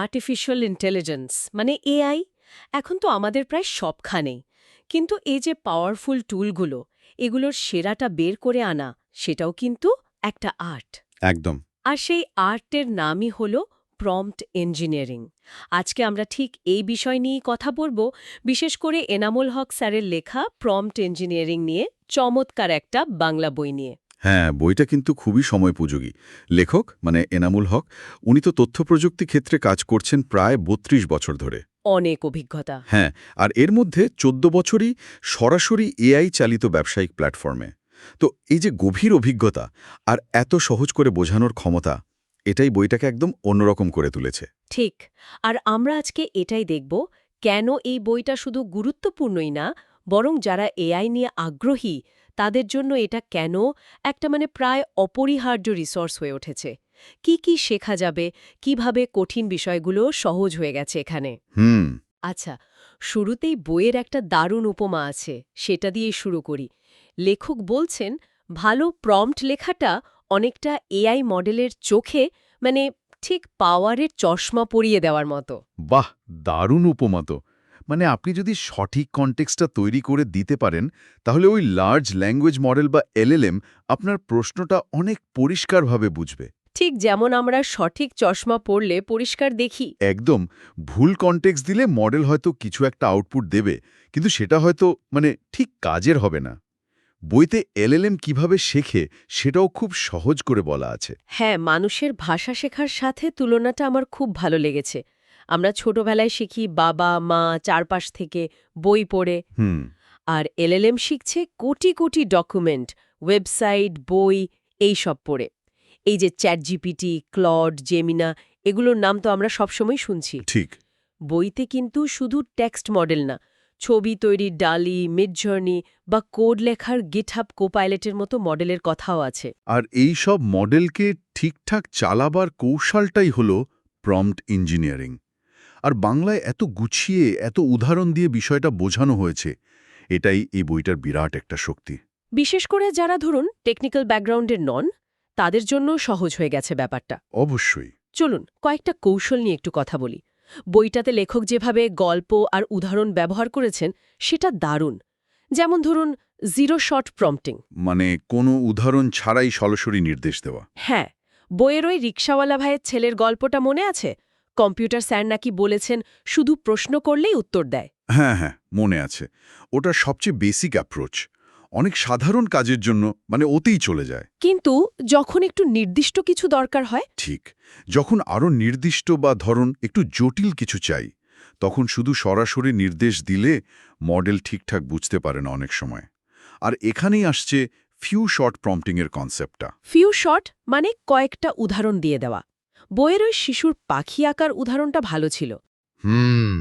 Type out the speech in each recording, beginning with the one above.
Artificial intelligence মানে AI এখন তো আমাদের প্রায় সবখানেই। কিন্তু এই যে পাওয়ারফুল টুলগুলো এগুলোর সেরাটা বের করে আনা সেটাও কিন্তু একটা আর্ট একদম। আর সেই আর্টের নামই হল প্রম্পট ইঞ্জিনিয়ারিং আজকে আমরা ঠিক এই বিষয় নিয়েই কথা বলব বিশেষ করে এনামুল হক স্যারের লেখা প্রম্পট ইঞ্জিনিয়ারিং নিয়ে চমৎকার একটা বাংলা বই নিয়ে। হ্যাঁ বইটা কিন্তু খুবই সময়োপযোগী। লেখক মানে এনামুল হক উনি তো তথ্য প্রযুক্তি ক্ষেত্রে কাজ করছেন প্রায় ৩২ বছর ধরে। অনেক অভিজ্ঞতা। হ্যাঁ আর এর মধ্যে ১৪ বছরই সরাসরি এআই চালিত ব্যবসায়িক প্ল্যাটফর্মে। তো এই যে গভীর অভিজ্ঞতা আর এত সহজ করে বোঝানোর ক্ষমতা এটাই বইটাকে একদম অন্যরকম করে তুলেছে। ঠিক আর আমরা আজকে এটাই দেখব কেন এই বইটা শুধু গুরুত্বপূর্ণই না বরং যারা এআই নিয়ে আগ্রহী তাদের জন্য এটা কেন একটা মানে প্রায় অপরিহার্য রিসোর্স হয়ে উঠেছে। কি কি শেখা যাবে কীভাবে কঠিন বিষয়গুলো সহজ হয়ে গেছে এখানে? হুম। আচ্ছা শুরুতেই বইয়ের একটা দারুণ উপমা আছে সেটা দিয়েই শুরু করি। লেখক বলছেন ভালো প্রম্পট লেখাটা অনেকটা এআই মডেলের চোখে মানে ঠিক পাওয়ারের চশমা পরিয়ে দেওয়ার মতো। বাহ! দারুণ উপমা তো। মানে আপনি যদি সঠিক কনটেক্সটটা তৈরি করে দিতে পারেন তাহলে ওই লার্জ ল্যাঙ্গুয়েজ মডেল বা এলএলএম আপনার প্রশ্নটা অনেক পরিষ্কারভাবে বুঝবে। ঠিক যেমন আমরা সঠিক চশমা পড়লে পরিষ্কার দেখি। একদম ভুল কনটেক্সট দিলে মডেল হয়তো কিছু একটা আউটপুট দেবে কিন্তু সেটা হয়তো মানে ঠিক কাজের হবে না। বইতে এলএলএম কীভাবে শেখে সেটাও খুব সহজ করে বলা আছে। হ্যাঁ মানুষের ভাষা শেখার সাথে তুলনাটা আমার খুব ভালো লেগেছে। আমরা ছোটবেলায় শিখি বাবা মা চারপাশ থেকে বই পড়ে। হুম। আর এলএলএম শিখছে কোটি কোটি ডকুমেন্ট ওয়েবসাইট বই এই সব পড়ে। এই যে চ্যাট জিপিটি ক্লড জেমিনা এগুলোর নাম তো আমরা সবসময় শুনছি। ঠিক। বইতে কিন্তু শুধু টেক্সট মডেল না ছবি তৈরির ডালি মিডজার্নি বা কোড লেখার গিটহাব কোপাইলেটের মতো মডেলের কথাও আছে। আর এই সব মডেলকে ঠিকঠাক চালাবার কৌশলটাই হল প্রম্পট ইঞ্জিনিয়ারিং। আর বাংলায় এত গুছিয়ে এত উদাহরণ দিয়ে বিষয়টা বোঝানো হয়েছে এটাই এই বইটার বিরাট একটা শক্তি। বিশেষ করে যারা ধরুন টেকনিক্যাল ব্যাকগ্রাউন্ডের নন তাদের জন্য সহজ হয়ে গেছে ব্যাপারটা। অবশ্যই। চলুন কয়েকটা কৌশল নিয়ে একটু কথা বলি। বইটাতে লেখক যেভাবে গল্প আর উদাহরণ ব্যবহার করেছেন সেটা দারুণ। যেমন ধরুন জিরো শট প্রম্পটিং মানে কোনো উদাহরণ ছাড়াই সরাসরি নির্দেশ দেওয়া। হ্যাঁ বইয়ের ওই রিক্সাওয়ালা ভাইয়ের ছেলের গল্পটা মনে আছে? কম্পিউটার স্যার নাকি বলেছেন শুধু প্রশ্ন করলেই উত্তর দেয়। হ্যাঁ হ্যাঁ মনে আছে। ওটা সবচেয়ে বেসিক অ্যাপ্রোচ অনেক সাধারণ কাজের জন্য মানে ওতেই চলে যায়। কিন্তু যখন একটু নির্দিষ্ট কিছু দরকার হয়? ঠিক। যখন আরও নির্দিষ্ট বা ধরন একটু জটিল কিছু চাই তখন শুধু সরাসরি নির্দেশ দিলে মডেল ঠিকঠাক বুঝতে পারে না অনেক সময়। আর এখানেই আসছে ফিউ শর্ট প্রম্পটিংয়ের কনসেপ্টটা ফিউ শর্ট মানে কয়েকটা উদাহরণ দিয়ে দেওয়া। বইয়ের ওই শিশুর পাখি আঁকার উদাহরণটা ভালো ছিল। হুম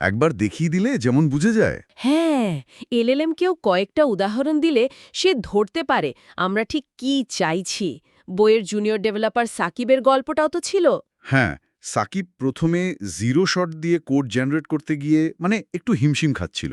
একবার দেখিয়ে দিলে যেমন বুঝে যায়। হ্যাঁ এলএলএম কেউ কয়েকটা উদাহরণ দিলে সে ধরতে পারে আমরা ঠিক কি চাইছি। বইয়ের জুনিয়র ডেভেলপার সাকিবের গল্পটাও তো ছিল। হ্যাঁ সাকিব প্রথমে জিরো শট দিয়ে কোড জেনারেট করতে গিয়ে মানে একটু হিমশিম খাচ্ছিল।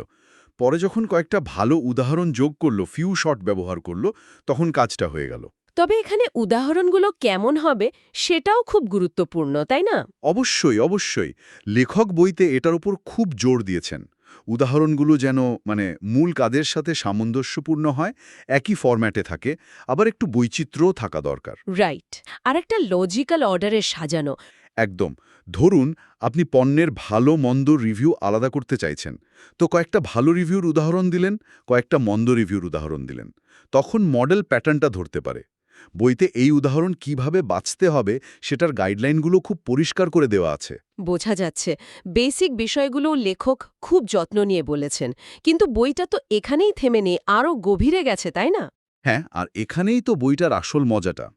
পরে যখন কয়েকটা ভালো উদাহরণ যোগ করল ফিউ শট ব্যবহার করল তখন কাজটা হয়ে গেল। তবে এখানে উদাহরণগুলো কেমন হবে সেটাও খুব গুরুত্বপূর্ণ তাই না? অবশ্যই অবশ্যই। লেখক বইতে এটার উপর খুব জোর দিয়েছেন। উদাহরণগুলো যেন মানে মূল কাদের সাথে সামঞ্জস্যপূর্ণ হয় একই ফরম্যাটে থাকে আবার একটু বৈচিত্র্যও থাকা দরকার। রাইট। আর একটা লজিক্যাল অর্ডারে সাজানো। একদম। ধরুন আপনি পণ্যের ভালো মন্দ রিভিউ আলাদা করতে চাইছেন। তো কয়েকটা ভালো রিভিউর উদাহরণ দিলেন কয়েকটা মন্দ রিভিউর উদাহরণ দিলেন। তখন মডেল প্যাটার্নটা ধরতে পারে। বইতে এই উদাহরণ কীভাবে বাঁচতে হবে সেটার গাইডলাইনগুলো খুব পরিষ্কার করে দেওয়া আছে। বোঝা যাচ্ছে বেসিক বিষয়গুলো লেখক খুব যত্ন নিয়ে বলেছেন কিন্তু বইটা তো এখানেই থেমে নেই আরও গভীরে গেছে তাই না? হ্যাঁ আর এখানেই তো বইটার আসল মজাটা।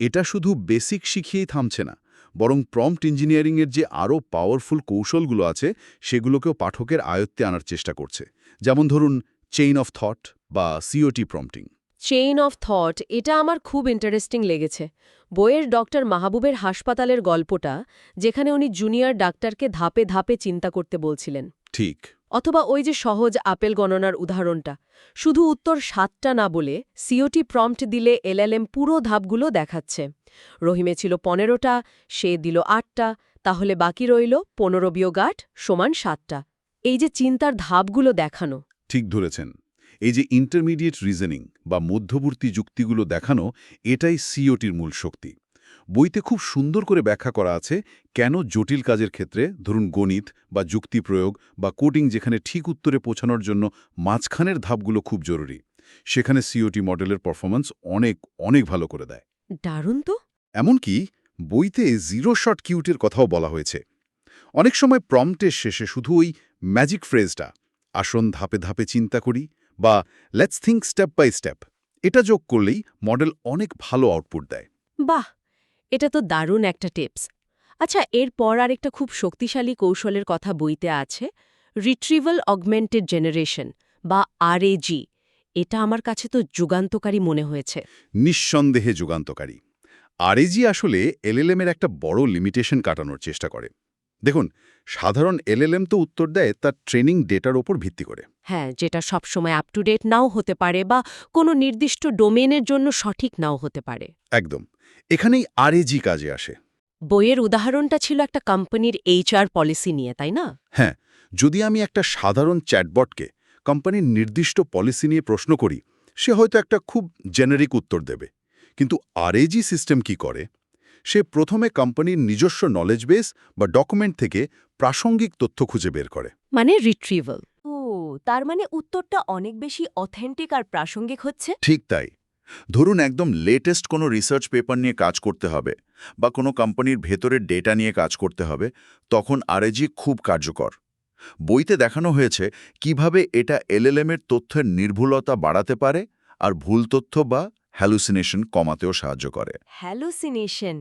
এটা শুধু বেসিক শিখিয়েই থামছে না বরং প্রম্পট ইঞ্জিনিয়ারিংয়ের যে আরও পাওয়ারফুল কৌশলগুলো আছে সেগুলোকেও পাঠকের আয়ত্তে আনার চেষ্টা করছে। যেমন ধরুন চেইন অফ থট বা COT prompting. Chain of thought এটা আমার খুব ইন্টারেস্টিং লেগেছে। বইয়ের ডক্টর মাহবুবের হাসপাতালের গল্পটা যেখানে উনি জুনিয়র ডাক্তারকে ধাপে ধাপে চিন্তা করতে বলছিলেন। ঠিক। অথবা ওই যে সহজ আপেল গণনার উদাহরণটা শুধু উত্তর সাতটা না বলে সিওটি প্রম্পট দিলে এলএলএম পুরো ধাপগুলো দেখাচ্ছে। রহিমে ছিল পনেরোটা সে দিল আটটা তাহলে বাকি রইল পনেরো বিয়োগ আট সমান সাতটা। এই যে চিন্তার ধাপগুলো দেখানো। ঠিক ধরেছেন। এই যে ইন্টারমিডিয়েট রিজনিং বা মধ্যবর্তী যুক্তিগুলো দেখানো এটাই সিওটির মূল শক্তি। বইতে খুব সুন্দর করে ব্যাখ্যা করা আছে কেন জটিল কাজের ক্ষেত্রে ধরুন গণিত বা যুক্তি প্রয়োগ বা কোডিং যেখানে ঠিক উত্তরে পৌঁছানোর জন্য মাঝখানের ধাপগুলো খুব জরুরি। সেখানে সিওটি মডেলের পারফরম্যান্স অনেক অনেক ভালো করে দেয়। দারুণ তো! এমনকি বইতে জিরো শট কিউটের কথাও বলা হয়েছে। অনেক সময় প্রম্পটের শেষে শুধু ওই ম্যাজিক ফ্রেজটা আসন ধাপে ধাপে চিন্তা করি বা let's think step by step এটা যোগ করলেই মডেল অনেক ভালো আউটপুট দেয়। বাহ! এটা তো দারুণ একটা টিপস আচ্ছা এরপর আরেকটা খুব শক্তিশালী কৌশলের কথা বইতে আছে রিট্রিভাল অগমেন্টেড জেনারেশন বা আরএজি এটা আমার কাছে তো যুগান্তকারী মনে হয়েছে। নিঃসন্দেহে যুগান্তকারী। আরএজি আসলে এলএলএম এর একটা বড় লিমিটেশন কাটানোর চেষ্টা করে। দেখুন সাধারণ এলএলএম তো উত্তর দেয় তার ট্রেনিং ডেটার ওপর ভিত্তি করে। হ্যাঁ যেটা সবসময় আপ টু ডেট নাও হতে পারে বা কোনো নির্দিষ্ট ডোমেনের জন্য সঠিক নাও হতে পারে। একদম। এখানেই আরএজি কাজে আসে। বইয়ের উদাহরণটা ছিল একটা কোম্পানির এইচআর পলিসি নিয়ে তাই না? হ্যাঁ যদি আমি একটা সাধারণ চ্যাটবটকে কোম্পানির নির্দিষ্ট পলিসি নিয়ে প্রশ্ন করি সে হয়তো একটা খুব জেনারিক উত্তর দেবে। কিন্তু আরএজি সিস্টেম কি করে? সে প্রথমে কোম্পানির নিজস্ব নলেজ বেস বা ডকুমেন্ট থেকে প্রাসঙ্গিক তথ্য খুঁজে বের করে। মানে রিট্রিভাল ও তার মানে উত্তরটা অনেক বেশি অথেন্টিক আর প্রাসঙ্গিক হচ্ছে? ঠিক তাই। ধরুন একদম লেটেস্ট কোনো রিসার্চ পেপার নিয়ে কাজ করতে হবে বা কোনো কোম্পানির ভেতরের ডেটা নিয়ে কাজ করতে হবে তখন আরএজি খুব কার্যকর। বইতে দেখানো হয়েছে কীভাবে এটা এলএলএমের তথ্যের নির্ভুলতা বাড়াতে পারে আর ভুল তথ্য বা হ্যালুসিনেশন কমাতেও সাহায্য করে। হ্যালুসিনেশন?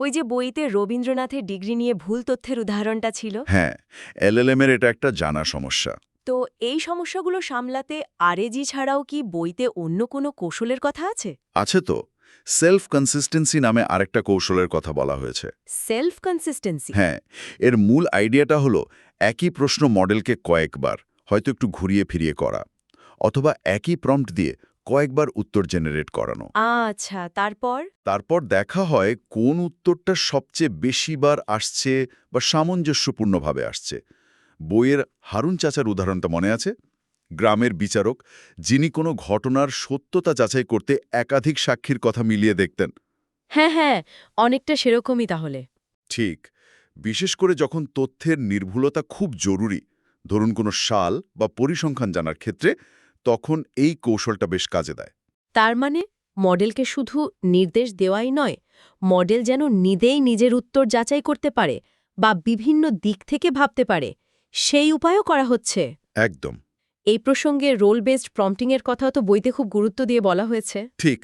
ওই যে বইতে রবীন্দ্রনাথের ডিগ্রি নিয়ে ভুল তথ্যের উদাহরণটা ছিল? হ্যাঁ এলএলএম এর এটা একটা জানা সমস্যা। তো এই সমস্যাগুলো সামলাতে আরএজি ছাড়াও কি বইতে অন্য কোনো কৌশলের কথা আছে? আছে তো। সেলফ কনসিস্টেন্সি নামে আরেকটা কৌশলের কথা বলা হয়েছে। Self consistency? হ্যাঁ এর মূল আইডিয়াটা হলো একই প্রশ্ন মডেলকে কয়েকবার হয়তো একটু ঘুরিয়ে ফিরিয়ে করা অথবা একই প্রম্পট দিয়ে কয়েকবার উত্তর জেনারেট করানো। আচ্ছা তারপর? তারপর দেখা হয় কোন উত্তরটা সবচেয়ে বেশিবার আসছে বা সামঞ্জস্যপূর্ণভাবে আসছে। বইয়ের হারুন চাচার উদাহরণটা মনে আছে? গ্রামের বিচারক যিনি কোনো ঘটনার সত্যতা যাচাই করতে একাধিক সাক্ষীর কথা মিলিয়ে দেখতেন। হ্যাঁ হ্যাঁ অনেকটা সেরকমই তাহলে। ঠিক বিশেষ করে যখন তথ্যের নির্ভুলতা খুব জরুরি। ধরুন কোনো সাল বা পরিসংখ্যান জানার ক্ষেত্রে তখন এই কৌশলটা বেশ কাজে দেয়। তার মানে মডেলকে শুধু নির্দেশ দেওয়াই নয় মডেল যেন নিজেই নিজের উত্তর যাচাই করতে পারে বা বিভিন্ন দিক থেকে ভাবতে পারে সেই উপায়ও করা হচ্ছে। একদম। এই প্রসঙ্গে রোল বেসড প্রম্পটিংয়ের কথাও তো বইতে খুব গুরুত্ব দিয়ে বলা হয়েছে। ঠিক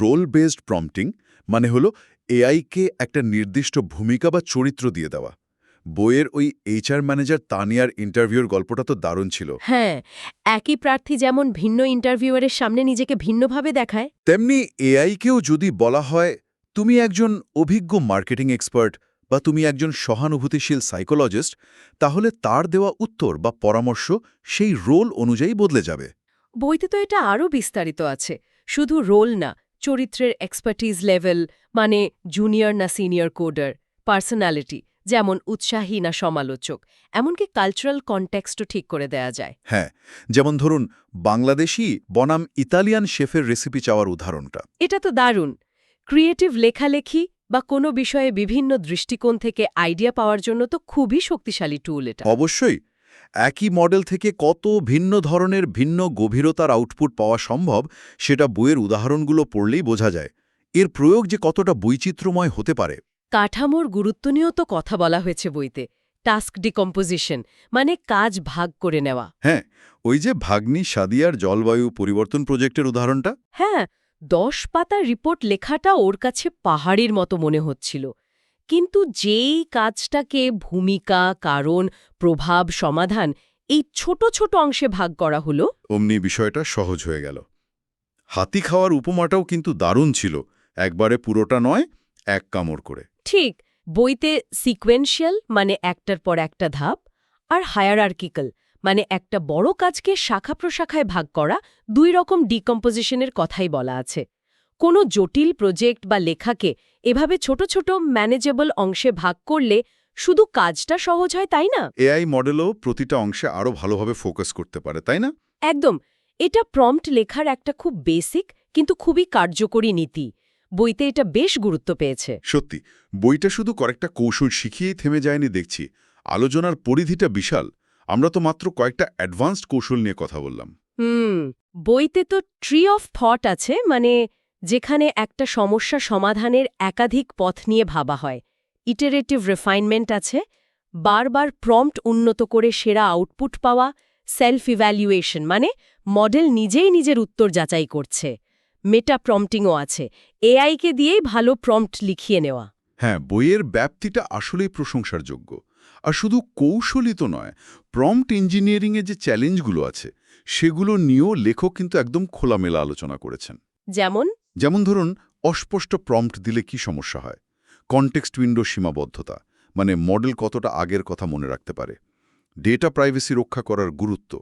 রোল বেসড প্রম্পটিং মানে হলো এআইকে একটা নির্দিষ্ট ভূমিকা বা চরিত্র দিয়ে দেওয়া। বইয়ের ওই এইচআর ম্যানেজার তানিয়ার ইন্টারভিউর গল্পটা তো দারুণ ছিল। হ্যাঁ একই প্রার্থী যেমন ভিন্ন ইন্টারভিউয়ারের সামনে নিজেকে ভিন্নভাবে দেখায়। তেমনি এআইকেও যদি বলা হয় তুমি একজন অভিজ্ঞ মার্কেটিং এক্সপার্ট বা তুমি একজন সহানুভূতিশীল সাইকোলজিস্ট তাহলে তার দেওয়া উত্তর বা পরামর্শ সেই রোল অনুযায়ী বদলে যাবে। বইতে তো এটা আরও বিস্তারিত আছে। শুধু রোল না চরিত্রের এক্সপার্টিজ লেভেল মানে জুনিয়র না সিনিয়র কোডার পার্সোনালিটি যেমন উৎসাহী না সমালোচক এমনকি কালচারাল কনটেক্সটও ঠিক করে দেয়া যায়। হ্যাঁ যেমন ধরুন বাংলাদেশি বনাম ইতালিয়ান শেফের রেসিপি চাওয়ার উদাহরণটা। এটা তো দারুণ। ক্রিয়েটিভ লেখালেখি বা কোনো বিষয়ে বিভিন্ন দৃষ্টিকোণ থেকে আইডিয়া পাওয়ার জন্য তো খুবই শক্তিশালী টুল এটা। অবশ্যই একই মডেল থেকে কত ভিন্ন ধরনের ভিন্ন গভীরতার আউটপুট পাওয়া সম্ভব সেটা বইয়ের উদাহরণগুলো পড়লেই বোঝা যায়। এর প্রয়োগ যে কতটা বৈচিত্র্যময় হতে পারে। কাঠামোর গুরুত্ব নিয়েও তো কথা বলা হয়েছে বইতে। টাস্ক ডিকম্পোজিশন মানে কাজ ভাগ করে নেওয়া। হ্যাঁ ওই যে ভাগ্নি সাদিয়ার জলবায়ু পরিবর্তন প্রজেক্টের উদাহরণটা? হ্যাঁ দশ পাতা রিপোর্ট লেখাটা ওর কাছে পাহাড়ের মতো মনে হচ্ছিল। কিন্তু যেই কাজটাকে ভূমিকা কারণ প্রভাব সমাধান এই ছোট ছোট অংশে ভাগ করা হলো। অমনি বিষয়টা সহজ হয়ে গেল। হাতি খাওয়ার উপমাটাও কিন্তু দারুণ ছিল। একবারে পুরোটা নয় এক কামড় করে। ঠিক বইতে সিকোয়েন্সিয়াল মানে একটার পর একটা ধাপ আর হায়ারার্কিক্যাল মানে একটা বড় কাজকে শাখা প্রশাখায় ভাগ করা দুই রকম ডিকম্পোজিশনের কথাই বলা আছে। কোনো জটিল প্রজেক্ট বা লেখাকে এভাবে ছোট ছোট ম্যানেজেবল অংশে ভাগ করলে শুধু কাজটা সহজ হয় তাই না? এআই মডেলও প্রতিটা অংশে আরও ভালোভাবে ফোকাস করতে পারে তাই না? একদম এটা প্রম্পট লেখার একটা খুব বেসিক কিন্তু খুবই কার্যকরী নীতি। বইতে এটা বেশ গুরুত্ব পেয়েছে। সত্যি বইটা শুধু কয়েকটা কৌশল শিখিয়েই থেমে যায়নি দেখছি। আলোচনার পরিধিটা বিশাল। আমরা তো মাত্র কয়েকটা অ্যাডভান্সড কৌশল নিয়ে কথা বললাম। হুম বইতে তো ট্রি অফ থট আছে মানে যেখানে একটা সমস্যা সমাধানের একাধিক পথ নিয়ে ভাবা হয়। ইটারেটিভ রিফাইনমেন্ট আছে বারবার প্রম্পট উন্নত করে সেরা আউটপুট পাওয়া সেলফ ইভ্যালুয়েশন মানে মডেল নিজেই নিজের উত্তর যাচাই করছে। মেটা প্রম্পটিংও আছে। এআইকে দিয়েই ভালো প্রম্পট লিখিয়ে নেওয়া। হ্যাঁ বইয়ের ব্যাপ্তিটা আসলেই প্রশংসার যোগ্য আর শুধু কৌশলই তো নয় প্রম্পট ইঞ্জিনিয়ারিংয়ে যে চ্যালেঞ্জগুলো আছে সেগুলো নিয়েও লেখক কিন্তু একদম খোলামেলা আলোচনা করেছেন। যেমন? যেমন ধরুন অস্পষ্ট প্রম্পট দিলে কি সমস্যা হয়? কনটেক্সট উইন্ডো সীমাবদ্ধতা মানে মডেল কতটা আগের কথা মনে রাখতে পারে? ডেটা প্রাইভেসি রক্ষা করার গুরুত্ব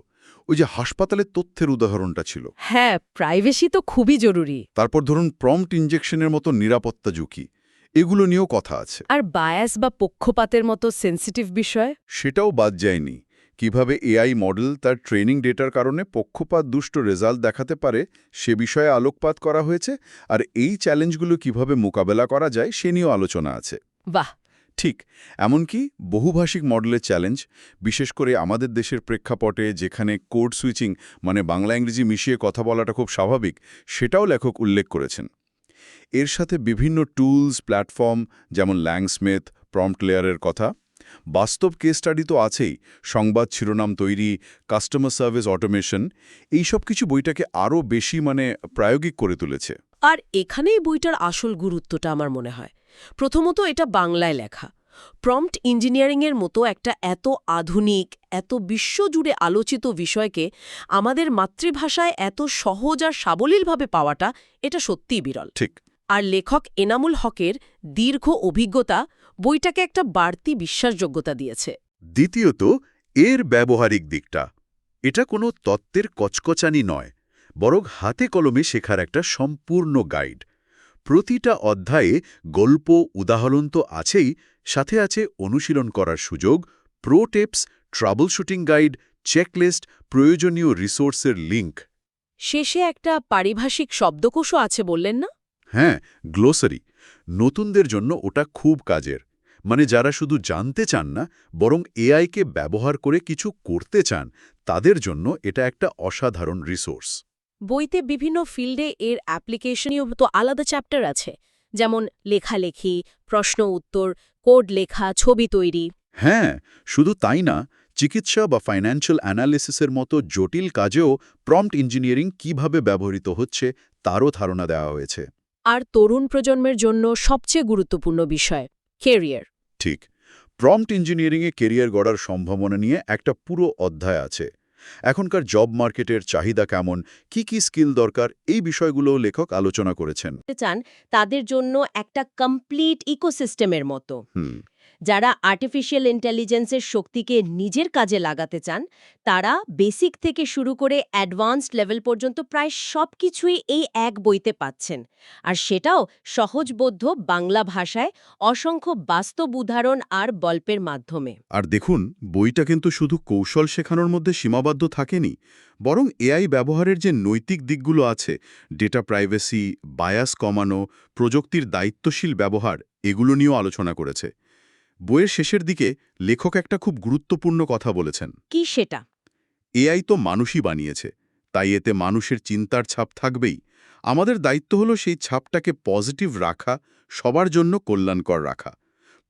ওই যে হাসপাতালের তথ্যের উদাহরণটা ছিল। হ্যাঁ প্রাইভেসি তো খুবই জরুরি। তারপর ধরুন প্রম্পট ইনজেকশনের মতো নিরাপত্তা ঝুঁকি এগুলো নিয়েও কথা আছে। আর বায়াস বা পক্ষপাতের মতো সেন্সিটিভ বিষয়? সেটাও বাদ যায়নি। কীভাবে এআই মডেল তার ট্রেনিং ডেটার কারণে পক্ষপাত দুষ্ট রেজাল্ট দেখাতে পারে সে বিষয়ে আলোকপাত করা হয়েছে আর এই চ্যালেঞ্জগুলো কীভাবে মোকাবেলা করা যায় সে নিয়েও আলোচনা আছে। বাহ! ঠিক, এমনকি বহুভাষিক মডেলের চ্যালেঞ্জ, বিশেষ করে আমাদের দেশের প্রেক্ষাপটে যেখানে কোড সুইচিং মানে বাংলা ইংরেজি মিশিয়ে কথা বলাটা খুব স্বাভাবিক, সেটাও লেখক উল্লেখ করেছেন। এর সাথে বিভিন্ন টুলস, প্ল্যাটফর্ম, যেমন ল্যাংস্মিথ, প্রম্পট লেয়ারের কথা, বাস্তব কেস স্টাডি তো আছেই, সংবাদ শিরোনাম তৈরি, কাস্টমার সার্ভিস অটোমেশন, এইসব কিছু বইটাকে আরও বেশি মানে প্রায়োগিক করে তুলেছে। আর এখানেই বইটার আসল গুরুত্বটা আমার মনে হয়। প্রথমত এটা বাংলায় লেখা। প্রম্পট ইঞ্জিনিয়ারিংয়ের মতো একটা এত আধুনিক এত বিশ্বজুড়ে আলোচিত বিষয়কে আমাদের মাতৃভাষায় এত সহজ আর সাবলীলভাবে পাওয়াটা এটা সত্যিই বিরল। ঠিক। আর লেখক এনামুল হকের দীর্ঘ অভিজ্ঞতা বইটাকে একটা বাড়তি বিশ্বাসযোগ্যতা দিয়েছে। দ্বিতীয়ত এর ব্যবহারিক দিকটা। এটা কোনো তত্ত্বের কচকচানি নয় বরং হাতে কলমে শেখার একটা সম্পূর্ণ গাইড প্রতিটা অধ্যায়ে গল্প উদাহরণ তো আছেই সাথে আছে অনুশীলন করার সুযোগ pro tips troubleshooting guide checklist প্রয়োজনীয় রিসোর্সের লিঙ্ক শেষে একটা পারিভাষিক শব্দকোষও আছে বললেন না? হ্যাঁ গ্লোসারি। নতুনদের জন্য ওটা খুব কাজের। মানে যারা শুধু জানতে চান না বরং এআইকে ব্যবহার করে কিছু করতে চান তাদের জন্য এটা একটা অসাধারণ রিসোর্স। বইতে বিভিন্ন ফিল্ডে এর অ্যাপ্লিকেশনীয় তো আলাদা চ্যাপ্টার আছে যেমন লেখালেখি প্রশ্ন উত্তর কোড লেখা ছবি তৈরি। হ্যাঁ শুধু তাই না চিকিৎসা বা ফাইন্যান্সিয়াল অ্যানালিসিসের মতো জটিল কাজেও প্রম্পট ইঞ্জিনিয়ারিং কীভাবে ব্যবহৃত হচ্ছে তারও ধারণা দেওয়া হয়েছে। আর তরুণ প্রজন্মের জন্য সবচেয়ে গুরুত্বপূর্ণ বিষয় কেরিয়ার ঠিক প্রম্পট ইঞ্জিনিয়ারিংয়ে কেরিয়ার গড়ার সম্ভাবনা নিয়ে একটা পুরো অধ্যায় আছে। এখনকার জব মার্কেটের চাহিদা কেমন? কি কি স্কিল দরকার? এই বিষয়গুলো লেখক আলোচনা করেছেন। চান তাদের জন্য একটা কমপ্লিট ইকোসিস্টেমের মতো। হুম। যারা আর্টিফিশিয়াল ইন্টেলিজেন্সের শক্তিকে নিজের কাজে লাগাতে চান, তারা বেসিক থেকে শুরু করে অ্যাডভান্সড লেভেল পর্যন্ত প্রায় সব কিছুই এই এক বইতে পাচ্ছেন। আর সেটাও সহজবোধ্য বাংলা ভাষায় অসংখ্য বাস্তব উদাহরণ আর গল্পের মাধ্যমে। আর দেখুন, বইটা কিন্তু শুধু কৌশল শেখানোর মধ্যে সীমাবদ্ধ থাকেনি, বরং এআই ব্যবহারের যে নৈতিক দিকগুলো আছে ডেটা প্রাইভেসি বায়াস কমানো, প্রযুক্তির দায়িত্বশীল ব্যবহার, এগুলো নিয়েও আলোচনা করেছে। বইয়ের শেষের দিকে লেখক একটা খুব গুরুত্বপূর্ণ কথা বলেছেন। কি সেটা? এআই তো মানুষই বানিয়েছে তাই এতে মানুষের চিন্তার ছাপ থাকবেই। আমাদের দায়িত্ব হলো সেই ছাপটাকে পজিটিভ রাখা সবার জন্য কল্যাণকর রাখা।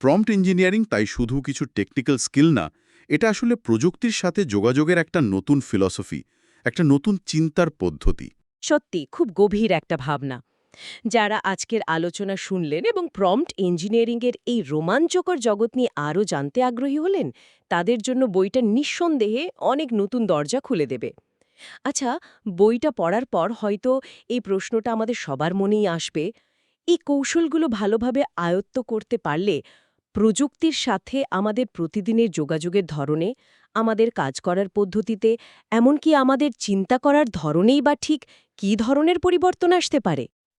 প্রম্পট ইঞ্জিনিয়ারিং তাই শুধু কিছু টেকনিক্যাল স্কিল না এটা আসলে প্রযুক্তির সাথে যোগাযোগের একটা নতুন ফিলসফি একটা নতুন চিন্তার পদ্ধতি। সত্যি খুব গভীর একটা ভাবনা। যারা আজকের আলোচনা শুনলেন এবং প্রম্পট ইঞ্জিনিয়ারিংয়ের এই রোমাঞ্চকর জগৎ নিয়ে আরও জানতে আগ্রহী হলেন, তাদের জন্য বইটা নিঃসন্দেহে অনেক নতুন দরজা খুলে দেবে। আচ্ছা বইটা পড়ার পর হয়তো এই প্রশ্নটা আমাদের সবার মনেই আসবে, এই কৌশলগুলো ভালোভাবে আয়ত্ত করতে পারলে প্রযুক্তির সাথে আমাদের প্রতিদিনের যোগাযোগের ধরনে, আমাদের কাজ করার পদ্ধতিতে, এমনকি আমাদের চিন্তা করার ধরনেই বা ঠিক কী ধরনের পরিবর্তন আসতে পারে?